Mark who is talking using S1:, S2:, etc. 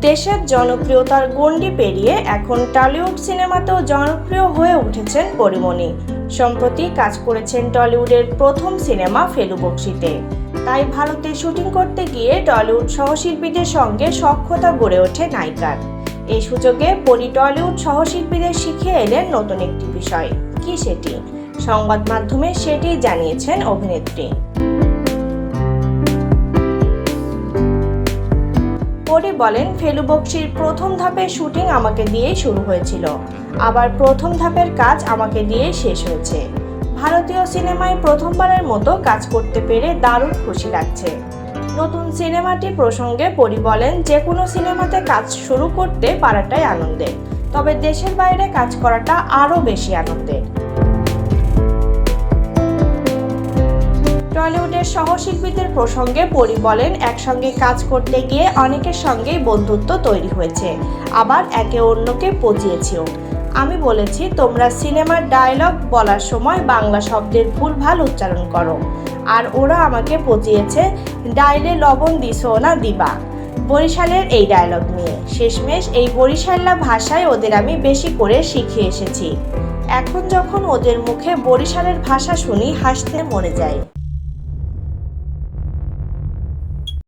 S1: দেশের জনপ্রিয়তার গণ্ডি পেরিয়ে এখন টলিউড সিনেমাতেও জনপ্রিয় হয়ে উঠেছেন পরিমণি। সম্প্রতি কাজ করেছেন টলিউডের প্রথম সিনেমা ফেলু বক্সিতে তাই ভারতে শুটিং করতে গিয়ে টলিউড সহশিল্পীদের সঙ্গে সখ্যতা গড়ে ওঠে নায়িকার। এই সুযোগে পরি টলিউড সহশিল্পীদের শিখিয়ে এলেন নতুন একটি বিষয়, কি সেটি? সংবাদ মাধ্যমে সেটি জানিয়েছেন অভিনেত্রী। পরি বলেন, ফেলু বক্সির প্রথম ধাপের শুটিং আমাকে দিয়েই শুরু হয়েছিল। আবার প্রথম ধাপের কাজ আমাকে দিয়েই শেষ হয়েছে। ভারতীয় সিনেমায় প্রথমবারের মতো কাজ করতে পেরে দারুণ খুশি লাগছে। নতুন সিনেমাটি প্রসঙ্গে পরি বলেন যে কোনো সিনেমাতে কাজ শুরু করতে পারাটাই আনন্দের, তবে দেশের বাইরে কাজ করাটা আরও বেশি আনন্দের। টলিউডের সহশিল্পীদের প্রসঙ্গে পরি বলেন, একসঙ্গে কাজ করতে গিয়ে অনেকের সঙ্গেই বন্ধুত্ব তৈরি হয়েছে, আবার একে অন্যকে পচিয়েছেও। আমি বলেছি, তোমরা সিনেমার ডায়লগ বলার সময় বাংলা শব্দের ভুলভাল উচ্চারণ করো, আর ওরা আমাকে পচিয়েছে, ডাইলে লবণ দিছো না দিবা। বরিশালের এই ডায়লগ নিয়ে। শেষমেশ এই বরিশাল্লা ভাষায় ওদের আমি বেশি করে শিখে এসেছি। এখন যখন ওদের মুখে বরিশালের ভাষা শুনি, হাসতে মনে যায়।